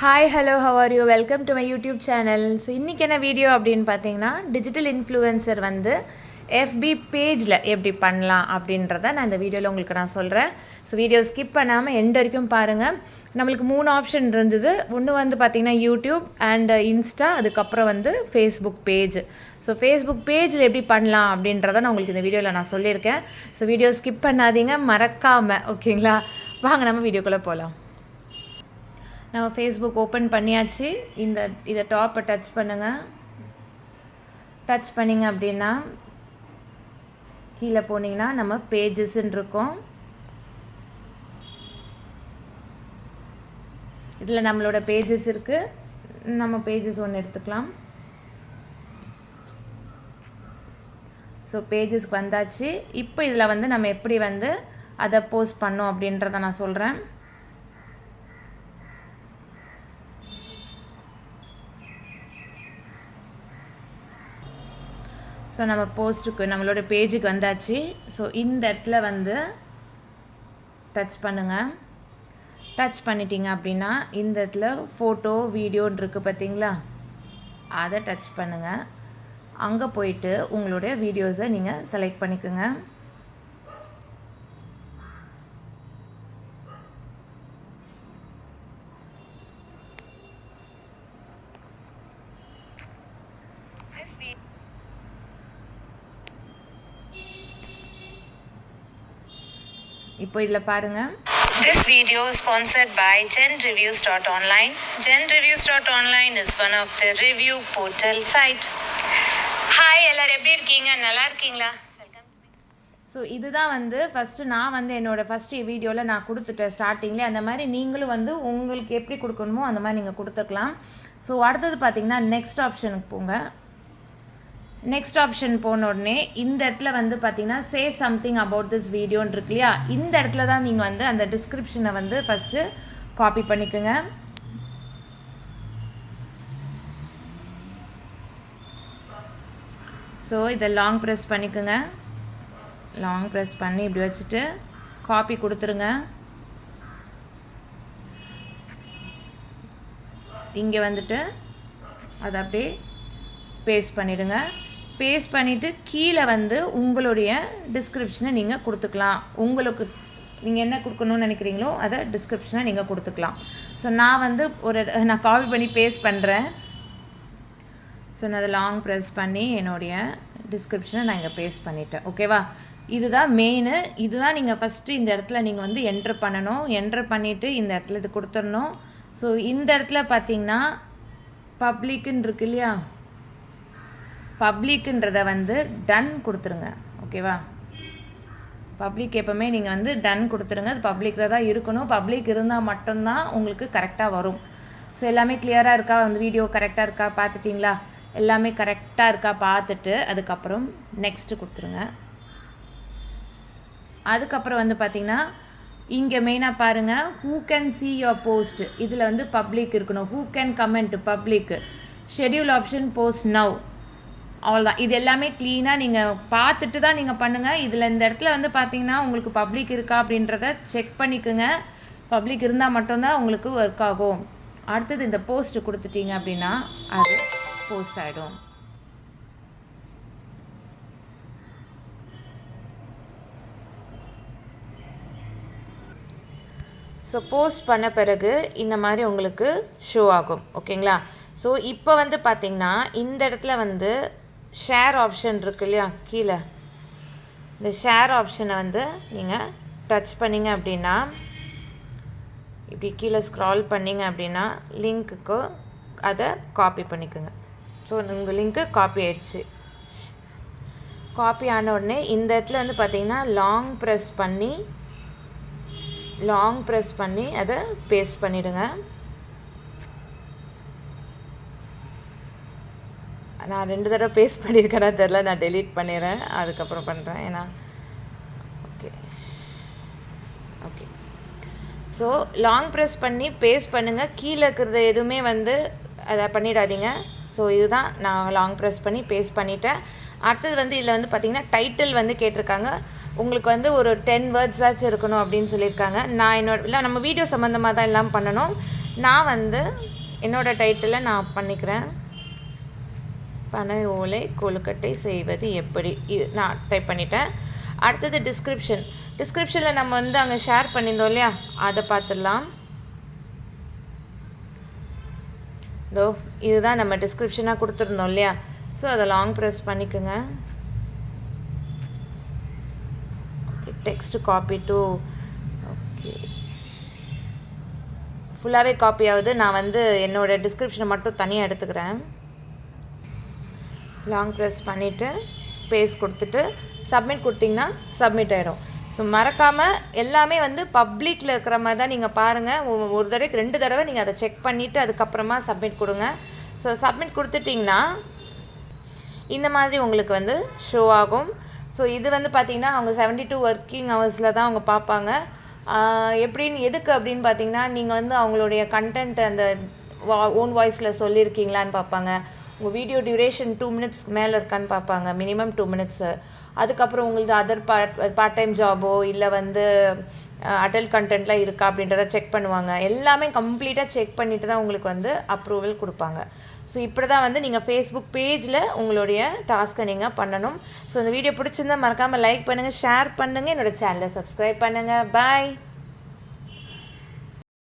Hi hello how are you welcome to my YouTube channels இன்றைக்கி என்ன video அப்படின்னு பார்த்தீங்கன்னா டிஜிட்டல் இன்ஃப்ளூயன்சர் வந்து எஃபி பேஜில் எப்படி பண்ணலாம் அப்படின்றத நான் இந்த வீடியோவில் உங்களுக்கு நான் சொல்கிறேன் ஸோ வீடியோ ஸ்கிப் பண்ணாமல் எண்ட் வரைக்கும் பாருங்கள் நம்மளுக்கு மூணு ஆப்ஷன் இருந்தது. ஒன்று வந்து பார்த்திங்கன்னா யூடியூப் அண்ட் இன்ஸ்டா அதுக்கப்புறம் வந்து ஃபேஸ்புக் பேஜ் ஸோ ஃபேஸ்புக் பேஜில் எப்படி பண்ணலாம் அப்படின்றத நான் உங்களுக்கு இந்த வீடியோவில் நான் சொல்லியிருக்கேன். ஸோ வீடியோ ஸ்கிப் பண்ணாதீங்க. மறக்காமல் ஓகேங்களா வாங்க நம்ம வீடியோக்குள்ளே போகலாம் நம்ம ஃபேஸ்புக் ஓப்பன் பண்ணியாச்சு. இந்த இதை டாப்பை டச் பண்ணுங்கள் டச் பண்ணிங்க அப்படின்னா கீழே போனீங்கன்னா நம்ம பேஜஸ்ன்னு இருக்கும். இதில் நம்மளோட பேஜஸ் இருக்குது நம்ம பேஜஸ் ஒன்று எடுத்துக்கலாம். ஸோ பேஜஸ்க்கு வந்தாச்சு. இப்போ இதில் வந்து நம்ம எப்படி வந்து அதை போஸ்ட் பண்ணோம் அப்படின்றத நான் சொல்கிறேன் ஸோ நம்ம போஸ்ட்டுக்கு நம்மளோட பேஜுக்கு வந்தாச்சு. ஸோ இந்த இடத்துல வந்து டச் பண்ணுங்கள் டச் பண்ணிட்டீங்க அப்படின்னா இந்த இடத்துல ஃபோட்டோ வீடியோன்னு இருக்குது பார்த்தீங்களா? அதை டச் பண்ணுங்கள் அங்கே போயிட்டு உங்களுடைய வீடியோஸை நீங்கள் செலக்ட் பண்ணிக்கோங்க. இப்போ இதில் பாருங்கள் This video is sponsored by GenReviews.online. GenReviews.online is one of the review portal site. Hi எல்லாரும் எப்படி இருக்கீங்க? நல்லா இருக்கீங்களா? ஸோ இதுதான் வந்து ஃபஸ்ட்டு நான் வந்து என்னோடய ஃபஸ்ட்டு வீடியோவில் நான் கொடுத்துட்டேன் ஸ்டார்டிங்லேயே அந்த மாதிரி நீங்களும் வந்து உங்களுக்கு எப்படி கொடுக்கணுமோ அந்த மாதிரி நீங்கள் கொடுத்துக்கலாம் ஸோ அடுத்தது பார்த்தீங்கன்னா நெக்ஸ்ட் ஆப்ஷனுக்கு போங்க. நெக்ஸ்ட் ஆப்ஷன் போன உடனே இந்த இடத்துல வந்து பார்த்தீங்கன்னா சே சம்திங் அபவுட் திஸ் வீடியோன்னு இருக்கு இல்லையா? இந்த இடத்துல தான் நீங்கள் வந்து அந்த டிஸ்கிரிப்ஷனை வந்து ஃபஸ்ட்டு காப்பி பண்ணிக்கோங்க. ஸோ இதை லாங் ப்ரெஸ் பண்ணிக்கோங்க. லாங் ப்ரெஸ் பண்ணி இப்படி வச்சுட்டு காப்பி கொடுத்துருங்க. இங்கே வந்துட்டு அதை அப்படியே பேஸ்ட் பண்ணிவிடுங்க பேஸ்ட் பண்ணிவிட்டு கீழே வந்து உங்களுடைய டிஸ்கிரிப்ஷனை நீங்கள் கொடுத்துக்கலாம். உங்களுக்கு நீங்கள் என்ன கொடுக்கணும்னு நினைக்கிறீங்களோ அதை டிஸ்கிரிப்ஷனை நீங்கள் கொடுத்துக்கலாம். ஸோ நான் வந்து ஒரு நான் காப்பி பண்ணி பேஸ்ட் பண்ணுறேன் ஸோ நான் அதை லாங் ப்ரெஸ் பண்ணி என்னுடைய டிஸ்கிரிப்ஷனை நான் இங்கே பேஸ்ட் பண்ணிட்டேன். ஓகேவா இதுதான் மெயின் இதுதான் நீங்கள் ஃபஸ்ட்டு இந்த இடத்துல நீங்கள் வந்து என்ட்ரு பண்ணணும். என்ட்ரு பண்ணிவிட்டு இந்த இடத்துல இது கொடுத்துடணும். ஸோ இந்த இடத்துல பார்த்தீங்கன்னா பப்ளிக்குன்னு இருக்கு இல்லையா? பப்ளிக்குன்றதை வந்து டன் கொடுத்துருங்க. ஓகேவா? பப்ளிக் எப்போவுமே நீங்கள் வந்து டன் கொடுத்துருங்க. அது பப்ளிக்கில் தான் இருக்கணும். பப்ளிக் இருந்தால் மட்டும்தான் உங்களுக்கு கரெக்டாக வரும். ஸோ எல்லாமே கிளியராக இருக்கா? வந்து வீடியோ கரெக்டாக இருக்கா? பார்த்துட்டிங்களா? எல்லாமே கரெக்டாக இருக்கா? பார்த்துட்டு அதுக்கப்புறம் நெக்ஸ்ட்டு கொடுத்துருங்க. அதுக்கப்புறம் வந்து பார்த்திங்கன்னா இங்கே மெயினாக பாருங்கள் who can see your post இதில் வந்து பப்ளிக் இருக்கணும். Who can comment public schedule option post now அவ்வளோதான் இது எல்லாமே க்ளீனாக நீங்கள் பார்த்துட்டு தான் நீங்கள் பண்ணுங்கள் இதில் இந்த இடத்துல வந்து பார்த்தீங்கன்னா உங்களுக்கு பப்ளிக் இருக்கா அப்படின்றத செக் பண்ணிக்கோங்க. பப்ளிக் இருந்தால் மட்டும்தான் உங்களுக்கு ஒர்க் ஆகும். அடுத்தது இந்த போஸ்ட் கொடுத்துட்டீங்க அப்படின்னா அது போஸ்ட் ஆகிடும் ஸோ போஸ்ட் பண்ண பிறகு இந்த மாதிரி உங்களுக்கு ஷோ ஆகும். ஓகேங்களா ஸோ இப்போ வந்து பார்த்திங்கன்னா இந்த இடத்துல வந்து ஷேர் ஆப்ஷன் இருக்கு இல்லையா? கீழே. இந்த ஷேர் ஆப்ஷனை வந்து நீங்கள் டச் பண்ணிங்க அப்படின்னா இப்படி கீழே ஸ்க்ரால் பண்ணிங்க அப்படின்னா லிங்க்குக்கு அதை காப்பி பண்ணிக்கோங்க. ஸோ உங்கள் லிங்க்கு காப்பி ஆயிடுச்சு. காப்பி ஆன உடனே இந்த இடத்துல வந்து பார்த்திங்கன்னா லாங் ப்ரெஸ் பண்ணி லாங் ப்ரெஸ் பண்ணி அதை பேஸ்ட் பண்ணிவிடுங்க நான் ரெண்டு தடவை பேஸ்ட் பண்ணியிருக்கேன்னா தெரில நான் டெலீட் பண்ணிடுறேன் அதுக்கப்புறம் பண்ணுறேன் ஏன்னா okay okay so long press பண்ணி பேஸ்ட் பண்ணுங்கள் கீழே இருக்கிறது எதுவுமே வந்து அதை பண்ணிடாதீங்க. ஸோ இதுதான் நான் லாங் ப்ரெஸ் பண்ணி பேஸ்ட் பண்ணிட்டேன். அடுத்தது வந்து இதில் வந்து பார்த்திங்கன்னா டைட்டில் வந்து கேட்டிருக்காங்க. உங்களுக்கு வந்து ஒரு டென் வேர்ட்ஸாச்சும் இருக்கணும் அப்படின்னு சொல்லியிருக்காங்க. நான் என்னோட இல்லை நம்ம வீடியோ சம்மந்தமாக தான் எல்லாம் பண்ணணும். நான் வந்து என்னோடய டைட்டிலை நான் பண்ணிக்கிறேன். பனை ஓலை கொழுக்கட்டை செய்வது எப்படி? இது நான் டைப் பண்ணிட்டேன். அடுத்தது டிஸ்கிரிப்ஷன் டிஸ்கிரிப்ஷனில் நம்ம வந்து அங்கே ஷேர் பண்ணியிருந்தோம் இல்லையா? அதை பார்த்துடலாம். இதோ இதுதான் நம்ம டிஸ்கிரிப்ஷனாக கொடுத்துருந்தோம் இல்லையா? ஸோ அதை லாங் ப்ரெஸ் பண்ணிக்கோங்க. Okay text copy to okay ஃபுல்லாகவே காப்பி ஆகுது. நான் வந்து என்னோடய டிஸ்கிரிப்ஷனை மட்டும் தனியாக எடுத்துக்கிறேன். லாங் ப்ரெஸ் பண்ணிவிட்டு பேஸ் கொடுத்துட்டு சப்மிட் கொடுத்தீங்கன்னா சப்மிட் ஆகிடும் ஸோ மறக்காமல் எல்லாமே வந்து பப்ளிக்கில் இருக்கிற மாதிரி தான் நீங்கள் பாருங்கள் ஒ- ஒரு தடவைக்கு ரெண்டு தடவை நீங்கள் அதை செக் பண்ணிவிட்டு அதுக்கப்புறமா சப்மிட் கொடுங்க. ஸோ சப்மிட் கொடுத்துட்டிங்கன்னா இந்த மாதிரி உங்களுக்கு வந்து ஷோ ஆகும். ஸோ இது வந்து பார்த்திங்கன்னா அவங்க 72 டூ ஒர்க்கிங் ஹவர்ஸில் தான் அவங்க பார்ப்பாங்க. எப்படின்னு எதுக்கு அப்படின்னு பார்த்தீங்கன்னா நீங்கள் வந்து அவங்களுடைய கண்டென்ட் அந்த ஓன் வாய்ஸில் சொல்லியிருக்கீங்களான்னு பார்ப்பாங்க. உங்கள் வீடியோ டியூரேஷன் டூ மினிட்ஸ் மேலே இருக்கான்னு பார்ப்பாங்க. மினிமம் டூ மினிட்ஸு அதுக்கப்புறம் உங்களது அதர் பார்ட் பார்ட் டைம் ஜாபோ இல்லை வந்து அடல் கண்டென்ட்லாம் இருக்கா அப்படின்றத செக் பண்ணுவாங்க. எல்லாமே கம்ப்ளீட்டாக செக் பண்ணிட்டு தான் உங்களுக்கு வந்து அப்ரூவல் கொடுப்பாங்க. ஸோ இப்படி தான் வந்து நீங்கள் ஃபேஸ்புக் பேஜில் உங்களுடைய டாஸ்க்கை நீங்கள் பண்ணணும். ஸோ இந்த வீடியோ பிடிச்சிருந்தா மறக்காமல் லைக் பண்ணுங்கள் ஷேர் பண்ணுங்கள் என்னோடய சேனலை சப்ஸ்கிரைப் பண்ணுங்கள் பாய்